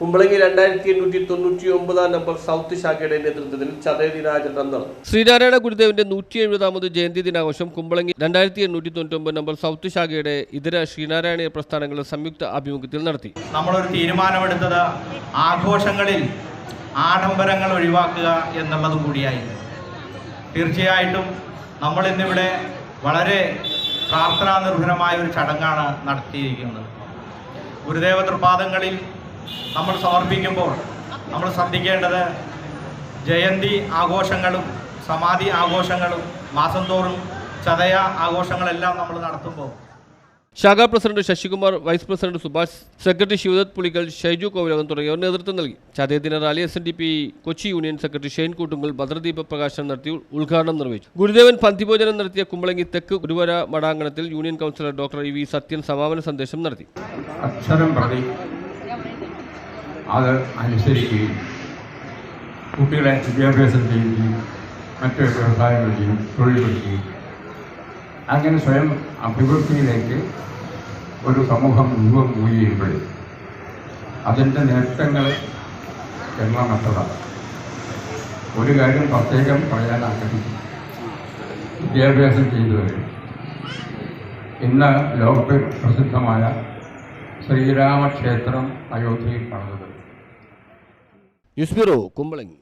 Kumbalangi രണ്ടായിരത്തി എണ്ണൂറ്റി തൊണ്ണൂറ്റി ഒമ്പതാം നമ്പർ സൗത്ത് ശാഖയുടെ നേതൃത്വത്തിൽ ചതയ ദിനാചരണം നടന്നു. ശ്രീനാരായണ ഗുരുദേവന്റെ നൂറ്റി എഴുപതാമത് ജയന്തി ദിനാഘോഷം കുമ്പളങ്ങി രണ്ടായിരത്തി എണ്ണൂറ്റി തൊണ്ണൂറ്റൊമ്പത് നമ്പർ സൗത്ത് ശാഖയുടെ ഇതര ശ്രീനാരായണ പ്രസ്ഥാനങ്ങളുടെ സംയുക്ത ആഭിമുഖ്യത്തിൽ നടത്തി. നമ്മളൊരു തീരുമാനമെടുത്തത് ആഘോഷങ്ങളിൽ ആഡംബരങ്ങൾ ഒഴിവാക്കുക എന്നുള്ളതും കൂടിയായിരുന്നു തീർച്ചയായിട്ടും നമ്മൾ ഇന്നിവിടെ വളരെ പ്രാർത്ഥനാ നിർഭരമായ ഒരു ചടങ്ങാണ് നടത്തിയിരിക്കുന്നത്. ഗുരുദേവ തൃപാദങ്ങളിൽ നമ്മൾ സമർപ്പിക്കുമ്പോൾ നമ്മൾ ശ്രദ്ധിക്കേണ്ടത് ജയന്തി ആഘോഷങ്ങളും സമാധി ആഘോഷങ്ങളും മാസം തോറും ചതയ ആഘോഷങ്ങളെല്ലാം നമ്മൾ നടത്തുമ്പോൾ ശാഖാ president Sasikumar vice president Subhash secretary Sivadath Pulikkal Shaiju Kovilakan തുടങ്ങിയവർ നേതൃത്വം നൽകി. ചതയദിന rally S N D P Kochi union secretary Shane Koottungal ഭദ്രദീപ പ്രകാശനം നടത്തി ഉദ്ഘാടനം നിർവഹിച്ചു. ഗുരുദേവൻ പന്തിഭോജനം നടത്തിയ കുമ്പളങ്ങി തെക്ക് ഗുരുവര മടാങ്കണത്തിൽ union councillor doctor E V Sathyan സമാപന സന്ദേശം നടത്തി. അക്ഷരം പ്രതി അത് അനുസരിക്കുകയും കുട്ടികളെ വിദ്യാഭ്യാസം ചെയ്യുകയും മറ്റു വ്യവസായങ്ങൾ ചെയ്യും തൊഴിൽ പഠിക്കുകയും അങ്ങനെ സ്വയം അഭിവൃദ്ധിയിലേക്ക് ഒരു സമൂഹം മൂവ് ചെയ്യുമ്പോൾ അതിന്റെ നേട്ടങ്ങൾ എണ്ണമറ്റതാണ്. ഒരു കാര്യം പ്രത്യേകം പറയാൻ ആഗ്രഹിക്കുന്നു വിദ്യാഭ്യാസം ചെയ്തവർ ഇന്ന് ലോകത്ത് പ്രസിദ്ധമായ ശ്രീരാമക്ഷേത്രം അയോധ്യയിൽ പണിതത്. News bureau Kumbalangi.